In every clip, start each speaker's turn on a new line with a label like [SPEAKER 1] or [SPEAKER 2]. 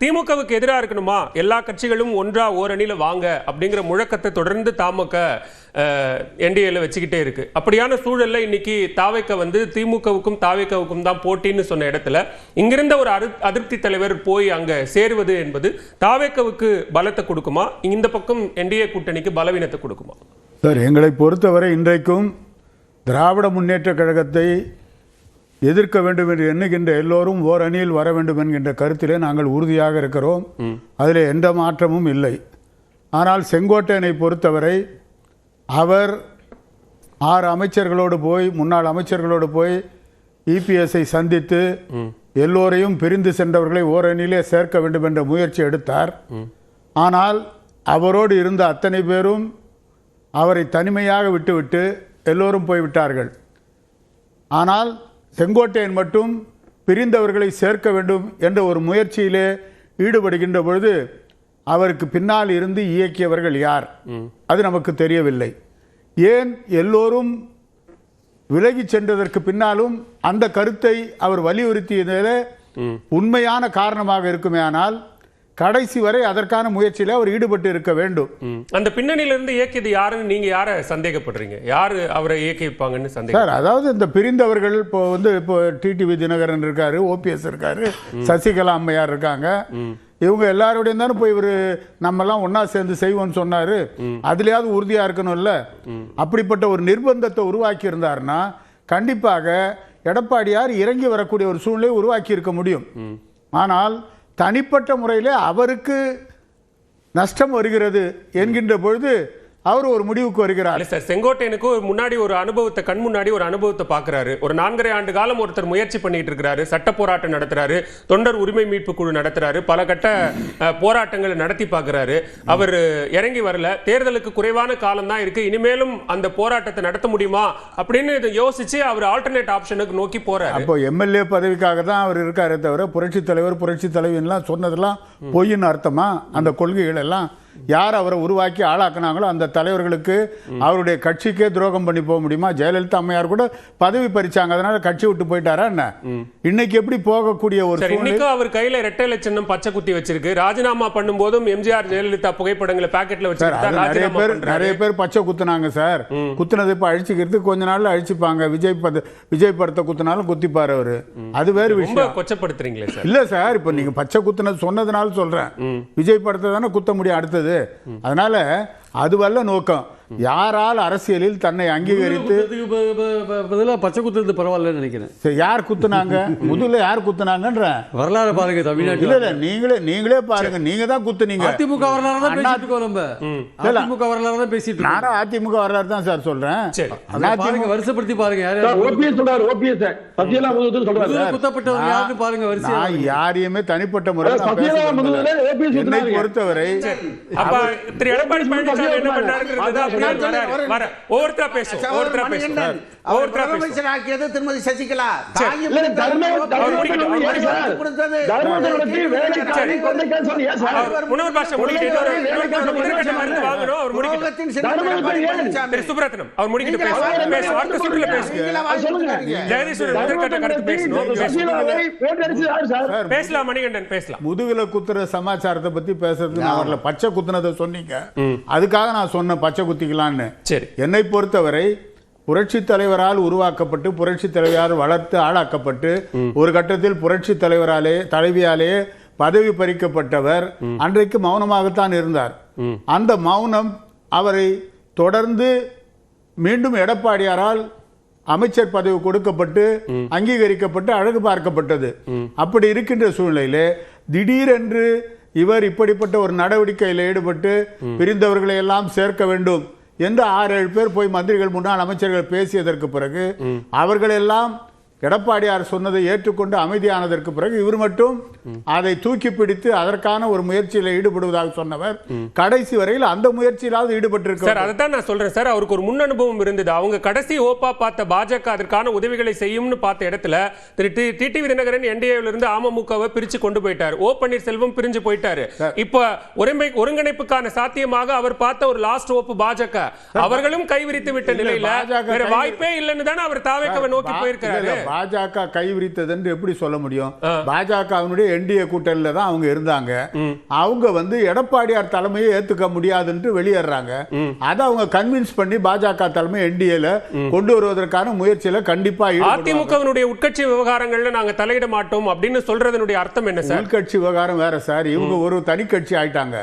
[SPEAKER 1] திமுகவுக்கு எதிரா இருக்கணுமா? எல்லா கட்சிகளும் ஒன்றா ஓரணியில வாங்க அப்படிங்கிற முழக்கத்தை தொடர்ந்து தாமக என்டிஏல வச்சுக்கிட்டே இருக்கு. அப்படியான சூழல்ல இன்னைக்கு தாவைக்க வந்து திமுகவுக்கும் தாவைக்கவுக்கும் தான் போட்டின்னு சொன்ன இடத்துல இங்கிருந்த ஒரு அதிருப்தி தலைவர் போய் அங்க சேருவது என்பது தாவேக்கவுக்கு பலத்தை கொடுக்குமா? இந்த பக்கம் என்டிஏ கூட்டணிக்கு பலவீனத்தை கொடுக்குமா?
[SPEAKER 2] சார் எங்களை பொறுத்தவரை இன்றைக்கும் திராவிட முன்னேற்ற கழகத்தை எதிர்க்க வேண்டும் என்று எண்ணுகின்ற எல்லோரும் ஓர் அணியில் வர வேண்டும் என்கின்ற கருத்திலே நாங்கள் உறுதியாக இருக்கிறோம். அதில் எந்த மாற்றமும் இல்லை. ஆனால் செங்கோட்டையனை பொறுத்தவரை அவர் ஆறு அமைச்சர்களோடு போய் முன்னாள் அமைச்சர்களோடு போய் இபிஎஸ்ஐ சந்தித்து எல்லோரையும் பிரிந்து சென்றவர்களை ஓரணியிலே சேர்க்க வேண்டும் என்ற முயற்சி எடுத்தார். ஆனால் அவரோடு இருந்த அத்தனை பேரும் அவரை தனிமையாக விட்டுவிட்டு எல்லோரும் போய்விட்டார்கள் ஆனால் செங்கோட்டையன் மட்டும் பிரிந்தவர்களை சேர்க்க வேண்டும் என்ற ஒரு முயற்சியிலே ஈடுபடுகின்ற பொழுது அவருக்கு பின்னால் இருந்து இயக்கியவர்கள் யார்? அது நமக்கு தெரியவில்லை. ஏன் எல்லோரும் விலகிச் சென்றதற்கு பின்னாலும் அந்த கருத்தை அவர் வலியுறுத்தியதிலே உண்மையான காரணமாக இருக்குமேயானால் கடைசி வரை அதற்கான முயற்சியில் அவர் ஈடுபட்டு இருக்க வேண்டும்.
[SPEAKER 1] அந்த பின்னணியில இருந்து இயக்கியது யாருன்னு நீங்க யாரை சந்தேகப்படுறீங்க? யாரு அவரை இயக்கி வைப்பாங்கன்னு சந்தேகம்.
[SPEAKER 2] சார் அதாவது இந்த பிரிந்தவர்கள் இப்போ வந்து இப்போ டிடிவி தினகரன் இருக்காரு ஓபிஎஸ் இருக்காரு சசிகலா அம்மையார் இருக்காங்க. இவங்க எல்லாரோடையும் தானே போய் இவர் நம்மெல்லாம் ஒண்ணா சேர்ந்து செய்வோம்னு சொன்னாரு. அதுலயாவது உறுதியா இருக்கணும்ல அப்படிப்பட்ட ஒரு நிர்பந்தத்தை உருவாக்கி இருந்தாருன்னா கண்டிப்பாக எடப்பாடியார் இறங்கி வரக்கூடிய ஒரு சூழ்நிலையை உருவாக்கி இருக்க முடியும். ஆனால் தனிப்பட்ட முறையிலே அவருக்கு நஷ்டம் வருகிறது என்கின்ற பொழுது அவர் ஒரு முடிவுக்கு வருகிறார்.
[SPEAKER 1] சார் செங்கோட்டையனுக்கு ஒரு முன்னாடி ஒரு அனுபவத்தை கண் முன்னாடி ஒரு அனுபவத்தை பாக்குறாரு. ஒரு நான்கரை ஆண்டு காலம் ஒருத்தர் முயற்சி பண்ணிட்டு இருக்கிறாரு சட்ட போராட்டம் நடத்துறாரு தொண்டர் உரிமை மீட்பு குழு நடத்துறாரு பல கட்ட போராட்டங்களை நடத்தி பார்க்கறாரு அவர் இறங்கி வரல. தேர்தலுக்கு குறைவான காலம் தான் இருக்கு. இனிமேலும் அந்த போராட்டத்தை நடத்த முடியுமா அப்படின்னு இதை யோசிச்சு அவர் ஆல்டர்னேட் ஆப்ஷனுக்கு நோக்கி போறாரு.
[SPEAKER 2] அப்போ எம்எல்ஏ பதவிக்காக தான் அவர் இருக்காரே தவிர புரட்சி தலைவர் புரட்சி தலைவின்லாம் சொன்னதெல்லாம் பொய்ன்னு அர்த்தமா? அந்த கொள்கைகள் எல்லாம் யார் அவரை உருவாக்கி ஆளாக்குனாங்களோ அந்த தலைவர்களுக்கு அவருடைய கட்சிக்கே துரோகம் பண்ணி போக முடியுமா? ஜெயலலிதா அம்மையார் கூட பதவி பறிச்சாங்க. அதனால கட்சி விட்டு போயிட்டாரா என்ன? இன்னைக்கு எப்படி போகக்கூடிய ஒரு
[SPEAKER 1] இன்னைக்கும் அவர் கையில ரெட்டை சின்னம் பச்சை குத்தி வச்சிருக்கு. ராஜினாமா பண்ணும்போதும் எம்ஜிஆர் ஜெயலலிதா புகைப்படங்களை பாக்கெட்ல
[SPEAKER 2] சார்
[SPEAKER 1] வச்சிருக்கு
[SPEAKER 2] அது நிறைய பேர் நிறைய பேர் பச்சை குத்துனாங்க சார். குத்துனது இப்ப அழிச்சுக்கிறது கொஞ்ச நாள்ல அழிச்சுப்பாங்க. விஜய் பத விஜய் படத்தை குத்துனாலும் குத்திப்பாரு அவரு. அது வேறு விஷயம்.
[SPEAKER 1] கொச்சப்படுத்துறீங்களே சார்.
[SPEAKER 2] இல்ல சார் இப்ப நீங்க பச்சை குத்துனது சொன்னதுனால சொல்றேன். விஜய் படத்தை தானே குத்த முடியும் அடுத்தது. அதனால அதுவல்ல நோக்கம். யாரால் அரசியலில் தன்னை அங்கீகரித்து
[SPEAKER 3] குத்துறதுக்கு ப- ப- ப- பதிலா பச்சை குத்துறது பரவாயில்லன்னு நினைக்கிறேன்.
[SPEAKER 2] சரி, யார் குத்துனாங்க? முதல்ல யார் குத்துனாங்கன்ற?
[SPEAKER 3] வரலாறு பாருங்க
[SPEAKER 2] இல்ல
[SPEAKER 3] தமிழ்நாட்டுல.
[SPEAKER 2] இல்ல நீங்களே நீங்களே பாருங்க. நீங்க தான் குத்துனீங்க.
[SPEAKER 3] அதிமுக வரலாறு தான் பேசிட்டு நம்ம.
[SPEAKER 2] இல்ல.
[SPEAKER 3] அதிமுக வரலாறு தான் பேசிட்டு
[SPEAKER 2] நானும் அதிமுக வரலாறு தான் சார் சொல்றேன்.
[SPEAKER 1] சரி.
[SPEAKER 3] அதை பாருங்க வருஷப்படுத்தி பாருங்க யார் யார்
[SPEAKER 4] ஓபிஎஸ் சொல்றாரு ஓபிஎஸ். சத்யலா முதல் சொல்றாரு.
[SPEAKER 3] முதல்ல குத்தப்பட்டவங்க யாருன்னு பாருங்க வரிசையா
[SPEAKER 2] நான் யாரையுமே தனிப்பட்ட முறையில். பொறுத்தவரை
[SPEAKER 1] அப்ப திரு எடப்பாடி பழனிசாமி என்ன பண்ணாருங்கிறது ஒவ்வொருத்தரா பேசும் ஒவ்வொருத்தரா பேசும்
[SPEAKER 5] அவர் முதலமைச்சர் ஆக்கியது திருமதி சசிகலா.
[SPEAKER 1] சுப்ரத்னம் அவர் முடிக்கிட்டு பேசலாம் மணிகண்டன் பேசலாம்.
[SPEAKER 2] முதுகுல குத்துற சமாச்சாரத்தை பத்தி பேசுறதுக்கு நான் வரல பச்சை குத்துனதை சொன்னீங்க. அதுக்காக நான் சொன்னேன் பச்சை குத்திக்கலான்னு
[SPEAKER 1] சரி.
[SPEAKER 2] என்னை பொறுத்தவரை புரட்சி தலைவரால் உருவாக்கப்பட்டு புரட்சி தலைவரால் வளர்த்து ஆளாக்கப்பட்டு ஒரு கட்டத்தில் புரட்சி தலைவராலே தலைவியாலே பதவி பறிக்கப்பட்டவர் அன்றைக்கு மௌனமாகத்தான் இருந்தார். அந்த மௌனம் அவரை தொடர்ந்து மீண்டும் எடப்பாடியாரால் அமைச்சர் பதவி கொடுக்கப்பட்டு அங்கீகரிக்கப்பட்டு அழகு பார்க்கப்பட்டது. அப்படி இருக்கின்ற சூழ்நிலையிலே திடீரென்று இவர் இப்படிப்பட்ட ஒரு நடவடிக்கையில் ஈடுபட்டு பிரிந்தவர்களை எல்லாம் சேர்க்க வேண்டும். என்று ஆறு ஏழு பேர் போய் மந்திரிகள் முன்னாள் அமைச்சர்கள் பேசியதற்கு பிறகு அவர்கள் எல்லாம் எடப்பாடியார் சொன்னதை ஏற்றுக்கொண்டு அமைதியானதற்கு பிறகு இவர் மட்டும் அதை தூக்கி பிடித்து அதற்கான ஒரு முயற்சியில் ஈடுபடுவதாக சொன்னவர். கடைசி வரையில் அந்த முயற்சியிலாவது
[SPEAKER 1] சார்
[SPEAKER 2] ஈடுபட்டிருக்கிறார்
[SPEAKER 1] அதை தான் நான் சொல்றேன். சார் அவருக்கு ஒரு முன் அனுபவம் இருந்தது. அவங்க கடைசி ஓப்பா பார்த்த பாஜக அதற்கான உதவிகளை செய்யும்னு பார்த்த இடத்துல திரு T T T V Dhinakaran என்டிஏல இருந்து அமமுகவை பிரிச்சு கொண்டு போயிட்டார். ஓ பன்னீர்செல்வம் பிரிஞ்சு போயிட்டாரு. இப்ப ஒருமை ஒருங்கிணைப்புக்கான சாத்தியமாக அவர் பார்த்த ஒரு லாஸ்ட் ஓப்பு பாஜக. அவர்களும் கைவிரித்து விட்ட நிலையில வேற வாய்ப்பே இல்லைன்னு தானே அவர் தாவேக்கவை நோக்கி
[SPEAKER 2] பா-
[SPEAKER 1] போயிருக்கிறாரு.
[SPEAKER 2] பாஜக கைவிரித்தது என்று எப்படி சொல்ல முடியும்? பாஜகவினுடைய என்டிஏ கூட்டணியில தான் அவங்க இருந்தாங்க. அவங்க வந்து எடப்பாடியார் தலைமையை ஏத்துக்க முடியாதுன்னு வெளியேறாங்க. அதை அவங்க கன்வின்ஸ் பண்ணி பாஜக தலைமை என்டிஏல கொண்டு வருவதற்கான முயற்சியில கண்டிப்பா.
[SPEAKER 1] அதிமுகவினுடைய உட்கட்சி விவகாரங்கள்ல நாங்க தலையிட மாட்டோம் அப்படின்னு சொல்றதனுடைய அர்த்தம் என்ன சார்?
[SPEAKER 2] உள்கட்சி விவகாரம் வேற சார். இவங்க ஒரு தனி கட்சி ஆயிட்டாங்க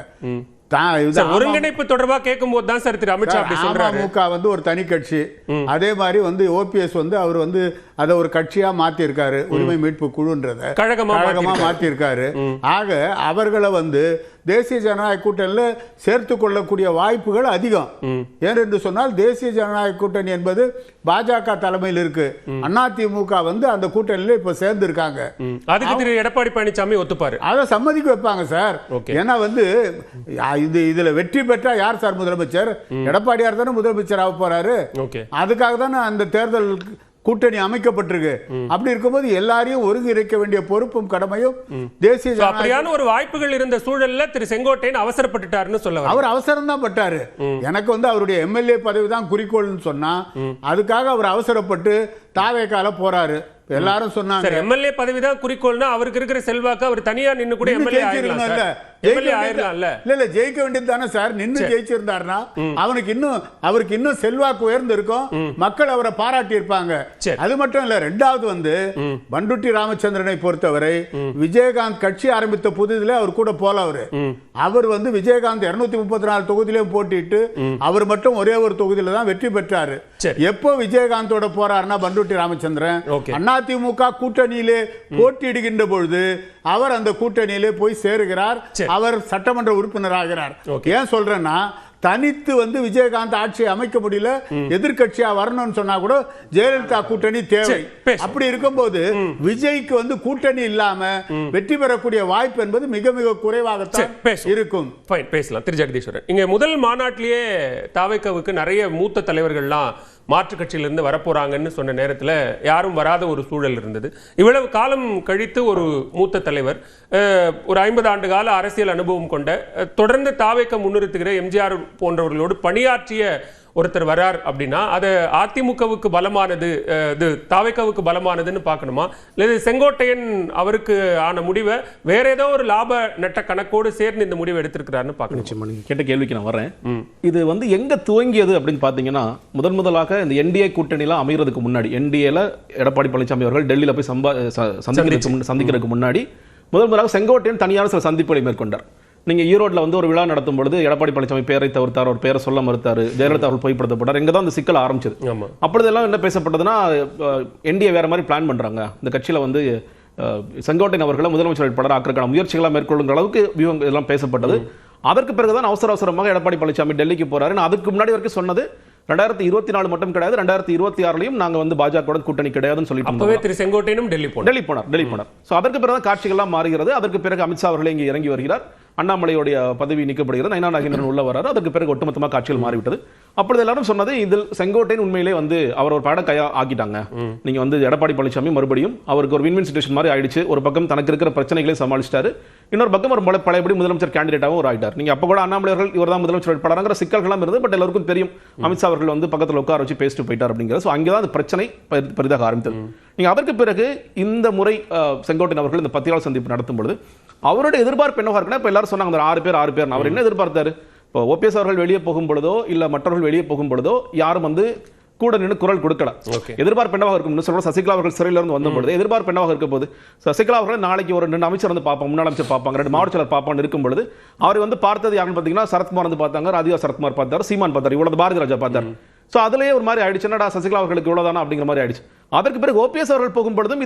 [SPEAKER 1] ஒருங்கிணைப்பு தொடர்பா கேட்கும்போது தான் சார் திரு அமித்ஷா அப்படி சொல்றாரு.
[SPEAKER 2] அமமுக வந்து ஒரு தனி கட்சி. அதே மாதிரி வந்து ஓபிஎஸ் வந்து அவர் வந்து அதை ஒரு கட்சியா மாத்தி இருக்காரு உரிமை மீட்பு குழுன்றத.
[SPEAKER 1] கழகமா மாத்திருக்காரு.
[SPEAKER 2] மாத்தி இருக்காரு ஆக அவர்களை வந்து தேசிய ஜனநாயக கூட்டணியில் சேர்த்து கொள்ளக்கூடிய வாய்ப்புகள் அதிகம். ஏனென்று சொன்னால் தேசிய ஜனநாயக கூட்டணி என்பது பாஜக தலைமையில் இருக்கு. அதிமுக வந்து அந்த கூட்டணியில இப்ப சேர்ந்து இருக்காங்க
[SPEAKER 1] அதுக்கு திரு எடப்பாடி பழனிசாமி ஒத்துப்பாரு.
[SPEAKER 2] அதை சம்மதிக்க வைப்பாங்க சார். ஏன்னா வந்து இது இதுல வெற்றி பெற்றா யார் சார் முதலமைச்சர்? எடப்பாடியார் தானே முதலமைச்சர் ஆக போறாரு. அதுக்காக தானே அந்த தேர்தல் கூட்டணி அமைக்கப்பட்டிருக்கு. அப்படி இருக்கும்போது எல்லாரையும் ஒருங்கிணைக்க வேண்டிய பொறுப்பும் கடமையும் தேசிய
[SPEAKER 1] அப்படியான ஒரு வாய்ப்புகள் இருந்த சூழல்ல திரு செங்கோட்டையன் அவசரப்பட்டுட்டாருன்னு சொல்ல.
[SPEAKER 2] அவர் அவசரம் தான் பட்டாரு எனக்கு வந்து அவருடைய எம்எல்ஏ பதவி தான் குறிக்கோள்னு சொன்னா அதுக்காக அவர் அவசரப்பட்டு தாவேக்கால போறாரு. எல்லாரும் சொன்னாங்க.
[SPEAKER 1] எம்எல்ஏ பதவி தான் குறிக்கோள்னா அவருக்கு இருக்கிற செல்வாக்கு அவர் தனியா நின்னு கூட எம்எல்ஏ
[SPEAKER 2] ஜெயிக்க வேண்டியது-
[SPEAKER 1] ஆயிடலாம்ல
[SPEAKER 2] இல்ல இல்ல ஜெயிக்க வேண்டியது தானே சார். நின்னு ஜெயிச்சிருந்தாருன்னா அவனுக்கு இன்னும் அவருக்கு இன்னும் செல்வாக்கு உயர்ந்து இருக்கும் மக்கள் அவரை பாராட்டி இருப்பாங்க. அது மட்டும் இல்ல ரெண்டாவது வந்து பண்டுட்டி ராமச்சந்திரனை பொறுத்தவரை விஜயகாந்த் கட்சி ஆரம்பித்த புதுதிலே அவர் கூட போல அவரு. அவர் வந்து விஜயகாந்த் இருநூத்தி முப்பத்தி நாலு தொகுதியிலையும் போட்டிட்டு அவர் மட்டும் ஒரே ஒரு தொகுதியில தான் வெற்றி பெற்றாரு. எப்போ விஜயகாந்தோட போறாருன்னா பண்டுட்டி ராமச்சந்திரன். அதிமுக கூட்டணியிலே போட்டியிடுகின்ற பொழுது அவர் அந்த கூட்டணியிலே போய் சேருகிறார்.
[SPEAKER 1] சரி.
[SPEAKER 2] அவர் சட்டமன்ற உறுப்பினராகிறார்.
[SPEAKER 1] Okay.
[SPEAKER 2] ஏன் சொல்றேன்னா தனித்து வந்து விஜயகாந்த் ஆட்சியை அமைக்க முடியல. எதிர்க்கட்சியா வரணும்னு சொன்னா கூட ஜெயலலிதா கூட்டணி தேவை. அப்படி இருக்கும்போது விஜய்க்கு வந்து கூட்டணி இல்லாம வெற்றி பெறக்கூடிய வாய்ப்பு என்பது மிக மிக குறைவாகத்தான். இருக்கும்.
[SPEAKER 1] பேசலாம். திரு ஜெகதீஸ்வரன். இங்க முதல் மாநாட்டிலேயே தாவேக்கவுக்கு நிறைய மூத்த தலைவர்கள்லாம் மாற்றுக் கட்சியிலிருந்து வரப்போறாங்கன்னு சொன்ன நேரத்தில் யாரும் வராத ஒரு சூழல் இருந்தது. இவ்வளவு காலம் கழித்து ஒரு மூத்த தலைவர் ஒரு ஐம்பது ஆண்டு கால அரசியல் அனுபவம் கொண்ட தொடர்ந்து தாவேக்க முன்னிறுத்துகிற எம்ஜிஆர் போன்றவர்களோடு பணியாற்றிய ஒருத்தர் வரார் அப்படின்னா அது அதிமுகவுக்கு பலமானது இது தாவேக்காவுக்கு பலமானதுன்னு பார்க்கணுமா? இல்லை செங்கோட்டையன் அவருக்கு ஆன முடிவை வேற ஏதோ ஒரு லாப நட்ட கணக்கோடு சேர்ந்து இந்த முடிவை எடுத்திருக்கிறாருன்னு பார்க்கணும்?
[SPEAKER 6] நிச்சயமா கேட்ட கேள்விக்கு நான் வரேன் இது வந்து எங்க துவங்கியது அப்படின்னு பாத்தீங்கன்னா முதன் முதலாக இந்த என்டிஏ கூட்டணிலாம் அமைகிறதுக்கு முன்னாடி என்டிஏல எடப்பாடி பழனிசாமி அவர்கள் டெல்லியில போய் சம்பா சந்திக்கிறதுக்கு சந்திக்கிறதுக்கு முன்னாடி முதல் முதலாக செங்கோட்டையன் தனியார் சில சந்திப்புகளை மேற்கொண்டார். நீங்க ஈரோட்ல வந்து ஒரு விழா நடத்தும் பொழுது எடப்பாடி பழனிசாமி பேரை தவிர்த்தார் ஒரு பேரை சொல்ல மறுத்தாரு. ஜெயலலிதா அவர்கள் பொய்ப்படுத்தப்பட்டார். இங்க தான் இந்த சிக்கல் ஆரம்பிச்சது. அப்பொழுதெல்லாம் என்ன பேசப்பட்டதுன்னா என்டிஏ வேற மாதிரி பிளான் பண்றாங்க. இந்த கட்சியில வந்து அஹ், செங்கோட்டையன் அவர்களை முதலமைச்சர் வேட்பாளர் ஆக்கிறதுக்கான முயற்சிகளை மேற்கொள்ளுங்கிற அளவுக்கு வியூகம் இதெல்லாம் பேசப்பட்டது. அதற்கு பிறகுதான் அவசர அவசரமாக எடப்பாடி பழனிசாமி டெல்லிக்கு போறாரு. நான் அதுக்கு முன்னாடி வரைக்கும் சொன்னது ரெண்டாயிரத்தி இருபத்தி நாலு மட்டும் கிடையாது ரெண்டாயிரத்தி இருபத்தி ஆறுலயும் நாங்க வந்து பாஜக கூட்டணி கிடையாதுன்னு சொல்லிட்டு
[SPEAKER 1] அப்பவே. திரு செங்கோட்டையனும் டெல்லி போனார்.
[SPEAKER 6] டெல்லி போனார் டெல்லி போனார். சோ அதற்கு பிறகு காட்சிகள்லாம் மாறுகிறது. அதற்கு பிறகு அமித்ஷா அவர்களே இங்கே இறங்கி வருகிறார். அண்ணாமலையுடைய பதவி நீக்கப்படுகிறது. நயனா நாகேந்திரன் உள்ள வராரு. அதற்கு பிறகு ஒட்டுமொத்தமாக காட்சிகள் மாறிவிட்டது. அப்பொழுது எல்லாரும் சொன்னது இதில் செங்கோட்டையன் உண்மையிலே வந்து அவர் ஒரு படக்கையா ஆக்கிட்டாங்க. நீங்க வந்து எடப்பாடி பழனிசாமி மறுபடியும் அவருக்கு ஒரு வின்வின் சுச்சுவேஷன் மாதிரி ஆயிடுச்சு. ஒரு பக்கம் தனக்கு இருக்கிற பிரச்சனைகளை சமாளிச்சிட்டாரு. இன்னொரு பக்கம் ஒரு பழைய பழையபடி முதலமைச்சர் கேண்டிடேட்டாகவும் ஒரு ஆயிட்டார். நீங்க அப்ப கூட அண்ணாமலை அவர்கள் இவர் தான் முதலமைச்சர் வேட்பாளராங்கிற சிக்கல்களும் இருந்தது. பட் எல்லாருக்கும் தெரியும் அமித்ஷா அவர்கள் வந்து பக்கத்துல உட்கார வச்சு பேசிட்டு போயிட்டார் அப்படிங்கிறது ஸோ அங்கே தான் அந்த பிரச்சனை பெரிதாக ஆரம்பித்தது. நீங்க அதற்கு பிறகு இந்த முறை செங்கோட்டையன் அவர்கள் இந்த பத்திரிகையாளர் சந்திப்பு நடத்தும் பொழுது அவருடைய எதிர்பார்ப்பு என்னவா இருக்குன்னா இப்ப எல்லாரும் சொன்னாங்க ஆறு பேர் ஆறு பேர் அவர் என்ன எதிர்பார்த்தாரு? இப்போ ஓபிஎஸ் அவர்கள் வெளியே போகும் பொழுதோ இல்ல மற்றவர்கள் வெளியே போகும் பொழுதோ யாரும் வந்து கூட நின்று குரல் கொடுக்கல. எதிர்பார்ப்பு என்னவாக இருக்கும்? சசிகலா அவர்கள் சிறையில இருந்து வந்த பொழுது எதிர்பார்ப்பு என்னவாக இருக்க போது சசிகலா அவர்கள் நாளைக்கு ஒரு ரெண்டு அமைச்சர் வந்து பார்ப்போம் முன்னாள் அமைச்சர் பார்ப்பாங்க ரெண்டு மாவட்ட செயலர் பார்ப்பான்னு இருக்கும் பொழுது அவர் வந்து பார்த்தது யாருன்னு பார்த்தீங்கன்னா சரத்குமார் வந்து பார்த்தாங்க ராதிகா சரத்குமார் பார்த்தாரு சீமான் பார்த்தாரு இவ்வளவு பாரதி ராஜா பார்த்தாரு. சோ அதுலயே ஒரு மாதிரி ஆயிடுச்சு. என்னடா சசிகலா அவர்களுக்கு இவ்வளவுதானா அப்படிங்கிற மாதிரி ஆயிடுச்சு. அதற்கு பிறகு ஓபிஎஸ் அவர்கள் போகும் பொழுதும் இது